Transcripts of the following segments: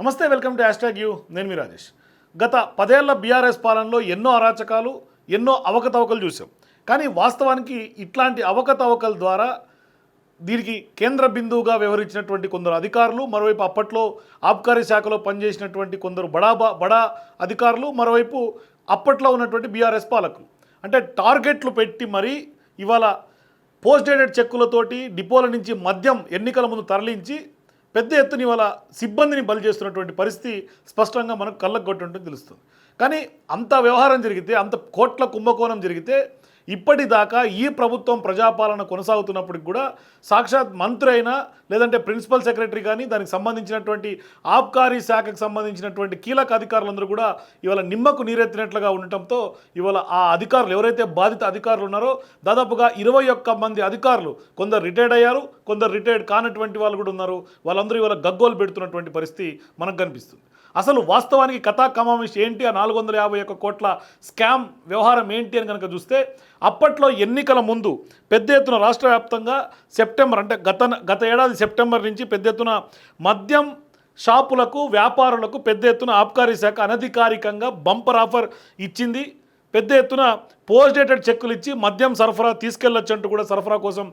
నమస్తే welcome to hash you. నేను మీ రాజేష్. గత పదేళ్ళ బీఆర్ఎస్ పాలనలో ఎన్నో అరాచకాలు ఎన్నో అవకతవకలు చూసాం కానీ వాస్తవానికి ఇట్లాంటి అవకతవకల ద్వారా దీనికి కేంద్ర బిందువుగా వ్యవహరించినటువంటి కొందరు అధికారులు మరోవైపు అప్పట్లో ఆబ్కారీ శాఖలో పనిచేసినటువంటి కొందరు బడా బడా అధికారులు మరోవైపు అప్పట్లో ఉన్నటువంటి బీఆర్ఎస్ పాలకులు. అంటే టార్గెట్లు పెట్టి మరీ ఇవాళ పోస్ట్ డేటెడ్ చెక్కులతోటి డిపోల నుంచి మద్యం ఎన్నికల ముందు తరలించి పెద్ద ఎత్తున ఇవాళ సిబ్బందిని బలి చేస్తున్నటువంటి పరిస్థితి స్పష్టంగా మనకు కళ్ళకు కొట్టుంటుంది తెలుస్తుంది. కానీ అంత వ్యవహారం జరిగితే అంత కోట్ల కుంభకోణం జరిగితే ఇప్పటిదాకా ఈ ప్రభుత్వం ప్రజాపాలన కొనసాగుతున్నప్పటికి కూడా సాక్షాత్ మంత్రి అయినా లేదంటే ప్రిన్సిపల్ సెక్రటరీ కానీ దానికి సంబంధించినటువంటి ఆబ్కారీ శాఖకు సంబంధించినటువంటి కీలక అధికారులందరూ కూడా ఇవాళ నిమ్మకు నీరెత్తినట్లుగా ఉండటంతో ఇవాళ ఆ అధికారులు ఎవరైతే బాధిత అధికారులు ఉన్నారో దాదాపుగా ఇరవై ఒక్క మంది అధికారులు కొందరు రిటైర్డ్ అయ్యారు కొందరు రిటైర్డ్ కానటువంటి వాళ్ళు కూడా ఉన్నారు. వాళ్ళందరూ ఇవాళ గగ్గోలు పెడుతున్నటువంటి పరిస్థితి మనకు కనిపిస్తుంది. అసలు వాస్తవానికి కథా కమామిష్ ఏంటి? ఆ నాలుగు వందల యాభై ఒక్క కోట్ల స్కామ్ వ్యవహారం ఏంటి అని కనుక చూస్తే అప్పట్లో ఎన్నికల ముందు పెద్ద ఎత్తున రాష్ట్ర వ్యాప్తంగా సెప్టెంబర్ అంటే గత గత ఏడాది సెప్టెంబర్ నుంచి పెద్ద ఎత్తున మద్యం షాపులకు వ్యాపారులకు పెద్ద ఎత్తున ఆబ్కారీ శాఖ అనధికారికంగా బంపర్ ఆఫర్ ఇచ్చింది. పెద్ద ఎత్తున పోస్ట్ డేటెడ్ చెక్కులు ఇచ్చి మద్యం సరఫరా తీసుకెళ్ళొచ్చు అంటూ కూడా సరఫరా కోసం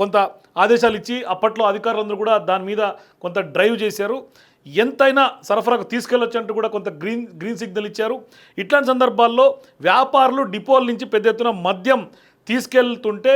కొంత ఆదేశాలు ఇచ్చి అప్పట్లో అధికారులందరూ కూడా దాని మీద కొంత డ్రైవ్ చేశారు. ఎంతైనా సరఫరాకు తీసుకెళ్ళొచ్చు అంటూ కూడా కొంత గ్రీన్ గ్రీన్ సిగ్నల్ ఇచ్చారు. ఇట్లాంటి సందర్భాల్లో వ్యాపారులు డిపోల నుంచి పెద్ద ఎత్తున మద్యం తీసుకెళ్తుంటే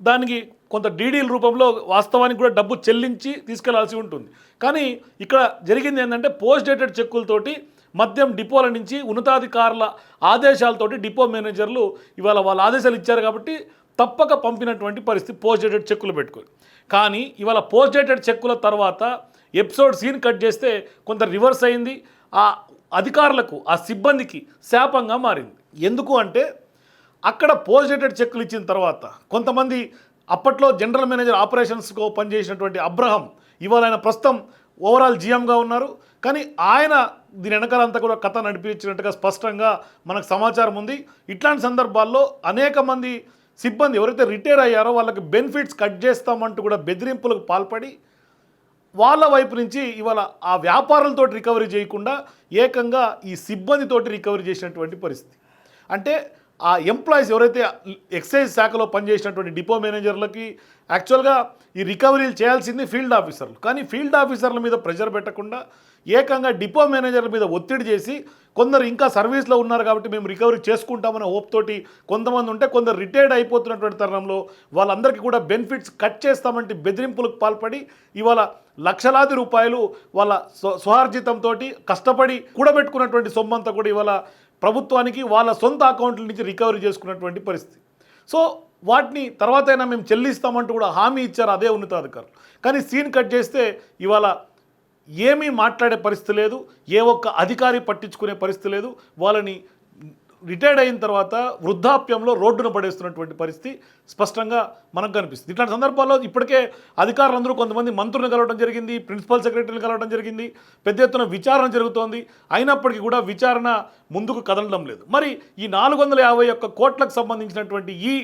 దానికి కొంత డీడీల రూపంలో వాస్తవానికి కూడా డబ్బు చెల్లించి తీసుకెళ్ళాల్సి ఉంటుంది. కానీ ఇక్కడ జరిగింది ఏంటంటే పోస్ట్ డేటెడ్ చెక్కులతోటి మద్యం డిపోల నుంచి ఉన్నతాధికారుల ఆదేశాలతోటి డిపో మేనేజర్లు ఇవాళ వాళ్ళ ఆదేశాలు ఇచ్చారు కాబట్టి తప్పక పంపినటువంటి పరిస్థితి పోస్ట్ డేటెడ్ చెక్కులు పెట్టుకొని. కానీ ఇవాళ పోస్ట్ డేటెడ్ చెక్కుల తర్వాత ఎపిసోడ్ సీన్ కట్ చేస్తే కొంత రివర్స్ అయింది. ఆ అధికారులకు ఆ సిబ్బందికి శాపంగా మారింది. ఎందుకు అంటే అక్కడ పోస్ట్ డేటెడ్ చెక్కులు ఇచ్చిన తర్వాత కొంతమంది అప్పట్లో జనరల్ మేనేజర్ ఆపరేషన్స్కు పనిచేసినటువంటి అబ్రహం ఇవాళ ఆయన ప్రస్తుతం ఓవరాల్ జీఎంగా ఉన్నారు. కానీ ఆయన దీని వెనకాలంతా కూడా కథ నడిపించినట్టుగా స్పష్టంగా మనకు సమాచారం ఉంది. ఇట్లాంటి సందర్భాల్లో అనేక మంది సిబ్బంది ఎవరైతే రిటైర్ అయ్యారో వాళ్ళకి బెనిఫిట్స్ కట్ చేస్తామంటూ కూడా బెదిరింపులకు పాల్పడి వాళ్ళ వైపు నుంచి ఇవాళ ఆ వ్యాపారులతో రికవరీ చేయకుండా ఏకంగా ఈ సిబ్బందితోటి రికవరీ చేసినటువంటి పరిస్థితి. అంటే ఆ ఎంప్లాయీస్ ఎవరైతే ఎక్సైజ్ శాఖలో పనిచేసినటువంటి డిపో మేనేజర్లకి యాక్చువల్గా ఈ రికవరీలు చేయాల్సింది ఫీల్డ్ ఆఫీసర్లు కానీ ఫీల్డ్ ఆఫీసర్ల మీద ప్రెషర్ పెట్టకుండా ఏకంగా డిపో మేనేజర్ల మీద ఒత్తిడి చేసి కొందరు ఇంకా సర్వీస్లో ఉన్నారు కాబట్టి మేము రికవరీ చేసుకుంటామనే హోప్ తోటి కొంతమంది ఉంటే కొందరు రిటైర్డ్ అయిపోతున్నటువంటి తరుణంలో వాళ్ళందరికీ కూడా బెనిఫిట్స్ కట్ చేస్తామంటే బెదిరింపులకు పాల్పడి ఇవాళ లక్షలాది రూపాయలు వాళ్ళ స్వ కష్టపడి కూడబెట్టుకున్నటువంటి సొమ్మంతా కూడా ఇవాళ ప్రభుత్వానికి వాళ్ళ సొంత అకౌంట్ల నుంచి రికవరీ చేసుకున్నటువంటి పరిస్థితి. సో వాటిని తర్వాత అయినా మేము చెల్లిస్తామంటూ కూడా హామీ ఇచ్చారు అదే ఉన్నతాధికారులు. కానీ సీన్ కట్ చేస్తే ఇవాళ ఏమీ మాట్లాడే పరిస్థితి లేదు ఏ ఒక్క అధికారి పట్టించుకునే పరిస్థితి లేదు వాళ్ళని రిటైర్డ్ అయిన తర్వాత వృద్ధాప్యంలో రోడ్డున పడేస్తున్నటువంటి పరిస్థితి స్పష్టంగా మనకు కనిపిస్తుంది. ఇట్లాంటి సందర్భాల్లో ఇప్పటికే అధికారులందరూ కొంతమంది మంత్రులను కలవడం జరిగింది ప్రిన్సిపల్ సెక్రటరీని కలవడం జరిగింది పెద్ద ఎత్తున విచారణ జరుగుతోంది. అయినప్పటికీ కూడా విచారణ ముందుకు కదలడం లేదు. మరి ఈ నాలుగు వందల యాభై ఒక్క కోట్లకు సంబంధించినటువంటి ఈ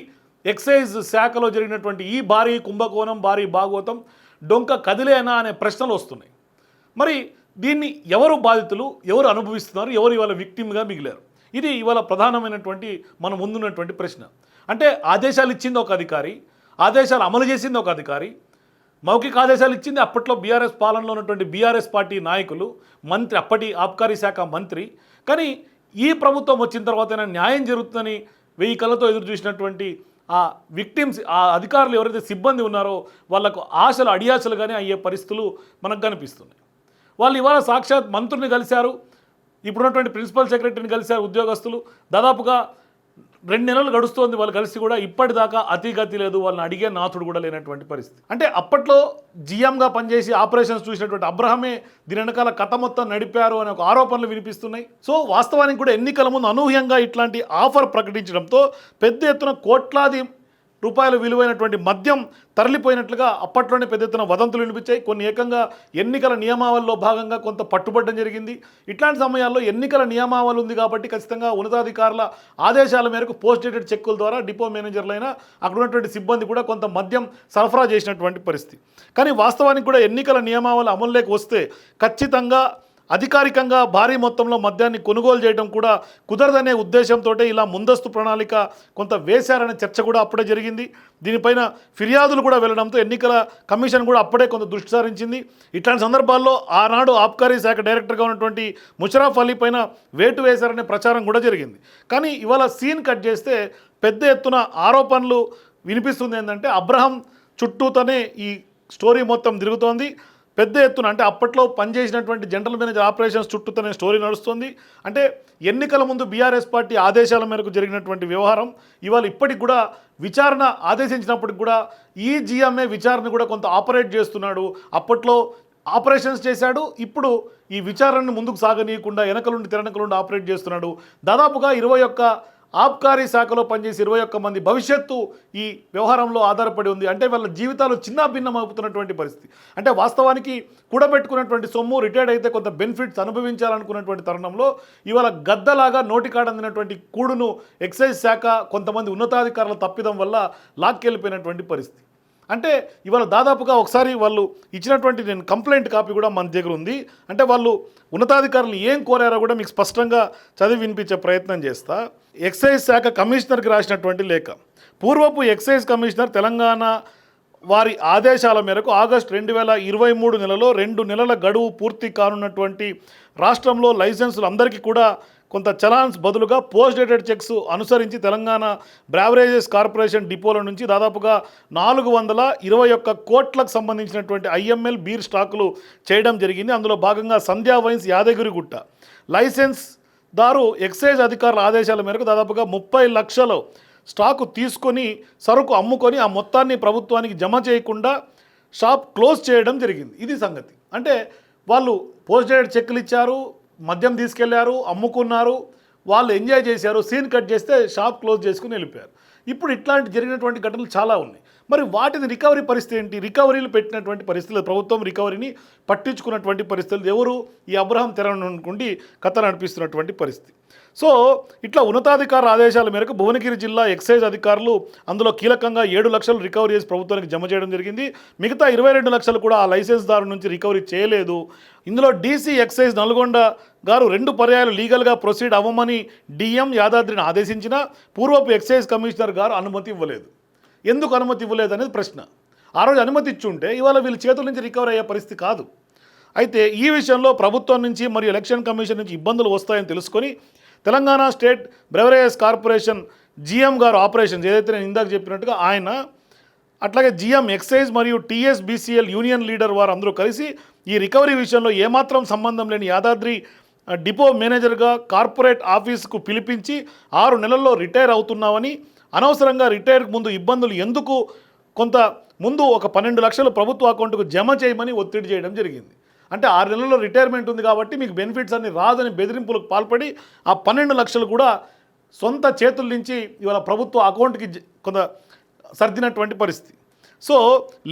ఎక్సైజ్ శాఖలో జరిగినటువంటి ఈ భారీ కుంభకోణం భారీ భాగవతం డొంక కదిలేనా అనే ప్రశ్నలు వస్తున్నాయి. మరి దీన్ని ఎవరు బాధితులు ఎవరు అనుభవిస్తున్నారు ఎవరు ఇవాళ విక్టిమ్గా మిగిలారు? ఇది ఇవాళ ప్రధానమైనటువంటి మన ముందున్నటువంటి ప్రశ్న. అంటే ఆదేశాలు ఇచ్చింది ఒక అధికారి ఆదేశాలు అమలు చేసింది ఒక అధికారి మౌఖిక ఆదేశాలు ఇచ్చింది అప్పట్లో బీఆర్ఎస్ పాలనలో ఉన్నటువంటి బీఆర్ఎస్ పార్టీ నాయకులు మంత్రి అప్పటి ఆబ్కారీ శాఖ మంత్రి. కానీ ఈ ప్రభుత్వం వచ్చిన తర్వాత న్యాయం జరుగుతుందని వెయ్యి కళ్ళతో ఎదురు చూసినటువంటి ఆ విక్టిమ్స్ ఆ అధికారులు ఎవరైతే సిబ్బంది ఉన్నారో వాళ్ళకు ఆశలు అడియాసలుగానే అయ్యే పరిస్థితులు మనకు కనిపిస్తున్నాయి. వాళ్ళు ఇవాళ సాక్షాత్ మంత్రుల్ని కలిశారు ఇప్పుడున్నటువంటి ప్రిన్సిపల్ సెక్రటరీని కలిశారు ఉద్యోగస్తులు. దాదాపుగా రెండు నెలలు గడుస్తోంది వాళ్ళు కలిసి కూడా ఇప్పటిదాకా అతిగతి లేదు. వాళ్ళని అడిగే నాథుడు కూడా లేనటువంటి పరిస్థితి. అంటే అప్పట్లో జిఎంగా పనిచేసి ఆపరేషన్స్ చూసినటువంటి అబ్రహమే దీని వెనకాల కథ మొత్తం నడిపారు అనే ఒక ఆరోపణలు వినిపిస్తున్నాయి. సో వాస్తవానికి కూడా ఎన్నికల ముందు అనూహ్యంగా ఇట్లాంటి ఆఫర్ ప్రకటించడంతో పెద్ద ఎత్తున కోట్లాది రూపాయల విలువైనటువంటి మద్యం తరలిపోయినట్లుగా అప్పట్లోనే పెద్ద ఎత్తున వదంతులు వినిపించాయి. కొన్ని ఏకంగా ఎన్నికల నియమావళిలో భాగంగా కొంత పట్టుబట్టడం జరిగింది. ఇట్లాంటి సమయాల్లో ఎన్నికల నియమావళి ఉంది కాబట్టి ఖచ్చితంగా ఉన్నతాధికారుల ఆదేశాల మేరకు పోస్ట్ డేటెడ్ చెక్కుల ద్వారా డిపో మేనేజర్లైన అక్కడ ఉన్నటువంటి సిబ్బంది కూడా కొంత మద్యం సరఫరా చేసినటువంటి పరిస్థితి. కానీ వాస్తవానికి కూడా ఎన్నికల నియమావళి అమల్లోకి వస్తే ఖచ్చితంగా అధికారికంగా భారీ మొత్తంలో మద్యాన్ని కొనుగోలు చేయడం కూడా కుదరదనే ఉద్దేశంతో ఇలా ముందస్తు ప్రణాళిక కొంత వేశారనే చర్చ కూడా అప్పుడే జరిగింది. దీనిపైన ఫిర్యాదులు కూడా వెళ్ళడంతో ఎన్నికల కమిషన్ కూడా అప్పుడే కొంత దృష్టి సారించింది. ఇట్లాంటి సందర్భాల్లో ఆనాడు ఆబ్కారీ శాఖ డైరెక్టర్గా ఉన్నటువంటి ముషరాఫ్ అలీ పైన వేటు వేశారనే ప్రచారం కూడా జరిగింది. కానీ ఇవాళ సీన్ కట్ చేస్తే పెద్ద ఎత్తున ఆరోపణలు వినిపిస్తుంది ఏంటంటే అబ్రహం చుట్టూతోనే ఈ స్టోరీ మొత్తం తిరుగుతోంది. పెద్ద ఎత్తున అంటే అప్పట్లో పనిచేసినటువంటి జనరల్ మేనేజర్ ఆపరేషన్స్ చుట్టూతోనే స్టోరీ నడుస్తుంది. అంటే ఎన్నికల ముందు బీఆర్ఎస్ పార్టీ ఆదేశాల మేరకు జరిగినటువంటి వ్యవహారం ఇవాళ ఇప్పటికి కూడా విచారణ ఆదేశించినప్పటికి కూడా ఈ జిఎంఏ విచారణ కూడా కొంత ఆపరేట్ చేస్తున్నాడు. అప్పట్లో ఆపరేషన్స్ చేశాడు. ఇప్పుడు ఈ విచారణను ముందుకు సాగనీయకుండా వెనకలుండి తెరనకలుండి ఆపరేట్ చేస్తున్నాడు. దాదాపుగా ఇరవై ఒక్క ఆబ్కారీ శాఖలో పనిచేసి ఇరవై ఒక్క మంది భవిష్యత్తు ఈ వ్యవహారంలో ఆధారపడి ఉంది. అంటే వాళ్ళ జీవితాలు చిన్న భిన్నమవుతున్నటువంటి పరిస్థితి. అంటే వాస్తవానికి కూడబెట్టుకున్నటువంటి సొమ్ము రిటైర్డ్ అయితే కొంత బెనిఫిట్స్ అనుభవించాలనుకున్నటువంటి తరుణంలో ఇవాళ గద్దలాగా నోటికాడందినటువంటి కూడును ఎక్సైజ్ శాఖ కొంతమంది ఉన్నతాధికారుల తప్పిదం వల్ల లాక్కెళ్ళిపోయినటువంటి పరిస్థితి. అంటే ఇవాళ దాదాపుగా ఒకసారి వాళ్ళు ఇచ్చినటువంటి నేను కంప్లైంట్ కాపీ కూడా మన దగ్గర ఉంది. అంటే వాళ్ళు ఉన్నతాధికారులు ఏం కోరారో కూడా మీకు స్పష్టంగా చదివి వినిపించే ప్రయత్నం చేస్తా. ఎక్సైజ్ శాఖ కమిషనర్కి రాసినటువంటి లేఖ. పూర్వపు ఎక్సైజ్ కమిషనర్ తెలంగాణ వారి ఆదేశాల మేరకు ఆగస్టు రెండు వేల ఇరవై మూడు నెలలో రెండు నెలల గడువు పూర్తి కానున్నటువంటి రాష్ట్రంలో లైసెన్సులు అందరికీ కూడా కొంత చలాన్స్ బదులుగా పోస్ట్ డేటెడ్ చెక్స్ అనుసరించి తెలంగాణ బ్రావరేజెస్ కార్పొరేషన్ డిపోల నుంచి దాదాపుగా నాలుగు వందల ఇరవై ఒక్క కోట్లకు సంబంధించినటువంటి ఐఎంఎల్ బీర్ స్టాకులు చేయడం జరిగింది. అందులో భాగంగా సంధ్యా వైన్స్ యాదగిరిగుట్ట. లైసెన్స్ దారు ఎక్సైజ్ అధికారుల ఆదేశాల మేరకు దాదాపుగా ముప్పై లక్షలు స్టాకు తీసుకొని సరుకు అమ్ముకొని ఆ మొత్తాన్ని ప్రభుత్వానికి జమ చేయకుండా షాప్ క్లోజ్ చేయడం జరిగింది. ఇది సంగతి. అంటే వాళ్ళు పోస్ట్ డేటెడ్ చెక్లు ఇచ్చారు మద్యం తీసుకెళ్ళారు అమ్ముకున్నారు వాళ్ళు ఎంజాయ్ చేశారు సీన్ కట్ చేస్తే షాప్ క్లోజ్ చేసుకుని వెళ్ళిపోయారు. ఇప్పుడు ఇట్లాంటి జరిగినటువంటి ఘటనలు చాలా ఉన్నాయి. మరి వాటిని రికవరీ పరిస్థితి ఏంటి? రికవరీలు పెట్టినటువంటి పరిస్థితులు ప్రభుత్వం రికవరీని పట్టించుకున్నటువంటి పరిస్థితులు ఎవరు? ఈ అబ్రహం తెరనుకుండి కథ నడిపిస్తున్నటువంటి పరిస్థితి. సో ఇట్లా ఉన్నతాధికారుల ఆదేశాల మేరకు భువనగిరి జిల్లా ఎక్సైజ్ అధికారులు అందులో కీలకంగా ఏడు లక్షలు రికవరీ చేసి ప్రభుత్వానికి జమ చేయడం జరిగింది. మిగతా ఇరవై రెండు లక్షలు కూడా ఆ లైసెన్స్ దారు నుంచి రికవరీ చేయలేదు. ఇందులో డీసీ ఎక్సైజ్ నల్గొండ గారు రెండు పర్యాయాలు లీగల్గా ప్రొసీడ్ అవ్వమని డిఎం యాదాద్రిని ఆదేశించిన. పూర్వపు ఎక్సైజ్ కమిషనర్ గారు అనుమతి ఇవ్వలేదు. ఎందుకు అనుమతి ఇవ్వలేదు అనేది ప్రశ్న. ఆ రోజు అనుమతి ఇచ్చుంటే ఇవాళ వీళ్ళ చేతుల నుంచి రికవర్ అయ్యే పరిస్థితి కాదు. అయితే ఈ విషయంలో ప్రభుత్వం నుంచి మరియు ఎలక్షన్ కమిషన్ నుంచి ఇబ్బందులు వస్తాయని తెలుసుకొని Telangana state beverages corporation GM garu operations ఏదైతే నేను ఇందాక చెప్పినట్టుగా ఆయన అట్లాగే జిఎం ఎక్సైజ్ మరియు టీఎస్బీసీఎల్ యూనియన్ లీడర్ వారు అందరూ కలిసి ఈ రికవరీ విషయంలో ఏమాత్రం సంబంధం లేని యాదాద్రి డిపో మేనేజర్గా కార్పొరేట్ ఆఫీసుకు పిలిపించి ఆరు నెలల్లో రిటైర్ అవుతున్నామని అనవసరంగా రిటైర్కి ముందు ఇబ్బందులు ఎందుకు? కొంత ముందు ఒక పన్నెండు లక్షలు ప్రభుత్వ అకౌంట్కు జమ చేయమని ఒత్తిడి చేయడం జరిగింది. అంటే ఆరు నెలల్లో రిటైర్మెంట్ ఉంది కాబట్టి మీకు బెనిఫిట్స్ అన్ని రాదని బెదిరింపులకు పాల్పడి ఆ పన్నెండు లక్షలు కూడా సొంత చేతుల నుంచి ఇవాళ ప్రభుత్వ అకౌంట్కి కొంత సర్దినటువంటి పరిస్థితి. సో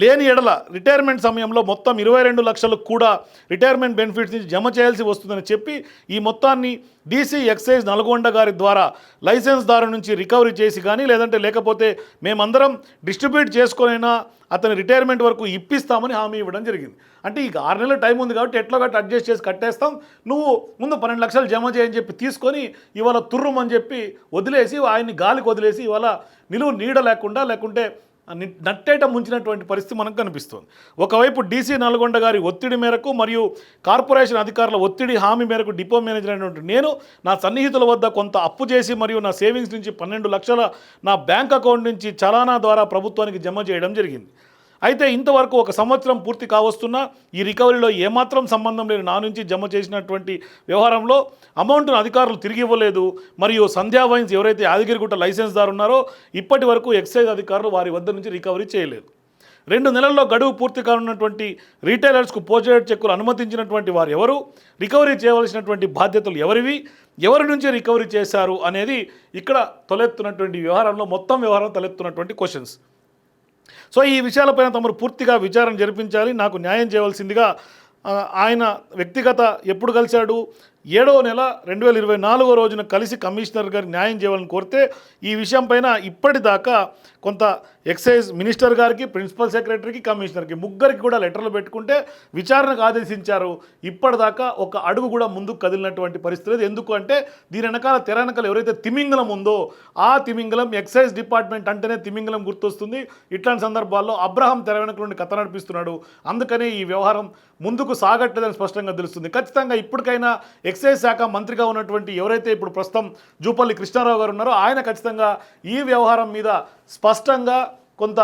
లేని ఎడల రిటైర్మెంట్ సమయంలో మొత్తం ఇరవై రెండు లక్షలకు కూడా రిటైర్మెంట్ బెనిఫిట్స్ నుంచి జమ చేయాల్సి వస్తుందని చెప్పి ఈ మొత్తాన్ని డీసీ ఎక్సైజ్ నల్గొండ గారి ద్వారా లైసెన్స్దారు నుంచి రికవరీ చేసి కానీ లేదంటే లేకపోతే మేమందరం డిస్ట్రిబ్యూట్ చేసుకునైనా అతని రిటైర్మెంట్ వరకు ఇప్పిస్తామని హామీ ఇవ్వడం జరిగింది. అంటే ఇక ఆరు నెలల టైం ఉంది కాబట్టి ఎట్లా గట్ట అడ్జస్ట్ చేసి కట్టేస్తాం. నువ్వు ముందు పన్నెండు లక్షలు జమ చేయని చెప్పి తీసుకొని ఇవాళ తుర్రుమని చెప్పి వదిలేసి ఆయన్ని గాలికి వదిలేసి ఇవాళ నిలువు నీడ లేకుండా లేకుంటే నట్టేట ముంచినటువంటి పరిస్థితి మనకు కనిపిస్తుంది. ఒకవైపు డీసీ నల్గొండ గారి ఒత్తిడి మేరకు మరియు కార్పొరేషన్ అధికారుల ఒత్తిడి హామీ మేరకు డిపో మేనేజర్ అయినటువంటి నేను నా సన్నిహితుల వద్ద కొంత అప్పు చేసి మరియు నా సేవింగ్స్ నుంచి పన్నెండు లక్షల నా బ్యాంక్ అకౌంట్ నుంచి చలానా ద్వారా ప్రభుత్వానికి జమ చేయడం జరిగింది. అయితే ఇంతవరకు ఒక సంవత్సరం పూర్తి కావస్తున్నా ఈ రికవరీలో ఏమాత్రం సంబంధం లేని నా నుంచి జమ చేసినటువంటి వ్యవహారంలో అమౌంట్ను అధికారులు తిరిగి ఇవ్వలేదు. మరియు సంధ్యా వైన్స్ ఎవరైతే యాదగిరిగుట్ట లైసెన్స్ దారు ఉన్నారో ఇప్పటి వరకు ఎక్సైజ్ అధికారులు వారి వద్ద నుంచి రికవరీ చేయలేదు. రెండు నెలల్లో గడువు పూర్తి కానున్నటువంటి రీటైలర్స్కు పోచేడ్ చెక్కులు అనుమతించినటువంటి వారు ఎవరు? రికవరీ చేయవలసినటువంటి బాధ్యతలు ఎవరివి? ఎవరి నుంచి రికవరీ చేశారు అనేది ఇక్కడ తలెత్తున్నటువంటి వ్యవహారంలో మొత్తం వ్యవహారం తలెత్తున్నటువంటి క్వశ్చన్స్. సో ఈ విషయాలపైన తమరు పూర్తిగా విచారణ జరిపించాలి. నాకు న్యాయం చేయవలసిందిగా ఆయన వ్యక్తిగత ఎప్పుడు కలిశాడు ఏడవ నెల రెండు వేల ఇరవై నాలుగో రోజున కలిసి కమిషనర్ గారికి న్యాయం చేయాలని కోరితే ఈ విషయంపైన ఇప్పటిదాకా కొంత ఎక్సైజ్ మినిస్టర్ గారికి ప్రిన్సిపల్ సెక్రటరీకి కమిషనర్కి ముగ్గురికి కూడా లెటర్లు పెట్టుకుంటే విచారణకు ఆదేశించారు. ఇప్పటిదాకా ఒక అడుగు కూడా ముందుకు కదిలినటువంటి పరిస్థితి లేదు. ఎందుకు అంటే దీని వెనకాల తెర వెనకాల ఎవరైతే తిమింగలం ఉందో ఆ తిమింగలం ఎక్సైజ్ డిపార్ట్మెంట్ అంటేనే తిమింగలం గుర్తొస్తుంది. ఇట్లాంటి సందర్భాల్లో అబ్రహం తెర వెనక నుండి కథ నడిపిస్తున్నాడు. అందుకనే ఈ వ్యవహారం ముందుకు సాగట్లేదని స్పష్టంగా తెలుస్తుంది. ఖచ్చితంగా ఇప్పటికైనా ఎక్సైజ్ శాఖ మంత్రిగా ఉన్నటువంటి ఎవరైతే ఇప్పుడు ప్రస్తుతం జూపల్లి కృష్ణారావు గారు ఉన్నారో ఆయన ఖచ్చితంగా ఈ వ్యవహారం మీద స్పష్టంగా కొంత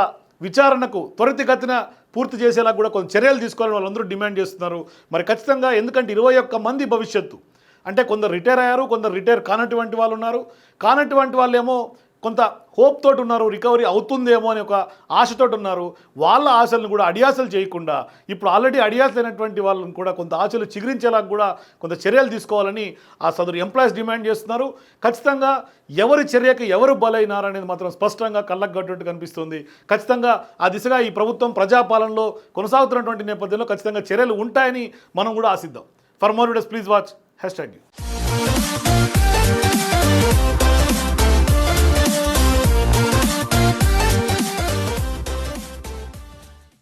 విచారణకు త్వరితగతిన పూర్తి చేసేలా కూడా కొన్ని చర్యలు తీసుకోవాలని వాళ్ళందరూ డిమాండ్ చేస్తున్నారు. మరి ఖచ్చితంగా ఎందుకంటే ఇరవై ఒక్క మంది భవిష్యత్తు. అంటే కొందరు రిటైర్ అయ్యారు కొందరు రిటైర్ కానటువంటి వాళ్ళు ఉన్నారు. కానటువంటి వాళ్ళేమో కొంత హోప్ తోటి ఉన్నారు రికవరీ అవుతుందేమో అని ఒక ఆశతోటి ఉన్నారు. వాళ్ళ ఆశలను కూడా అడియాసలు చేయకుండా ఇప్పుడు ఆల్రెడీ అడియాసలైనటువంటి వాళ్ళని కూడా కొంత ఆశలు చిగురించేలా కూడా కొంత చర్యలు తీసుకోవాలని ఆ సదరు ఎంప్లాయీస్ డిమాండ్ చేస్తున్నారు. ఖచ్చితంగా ఎవరి చర్యకి ఎవరు బలైనారనేది మాత్రం స్పష్టంగా కళ్ళకు కట్టినట్టు కనిపిస్తుంది. ఖచ్చితంగా ఆ దిశగా ఈ ప్రభుత్వం ప్రజాపాలనలో కొనసాగుతున్నటువంటి నేపథ్యంలో ఖచ్చితంగా చర్యలు ఉంటాయని మనం కూడా ఆశిద్దాం. For more videos please watch hashtag you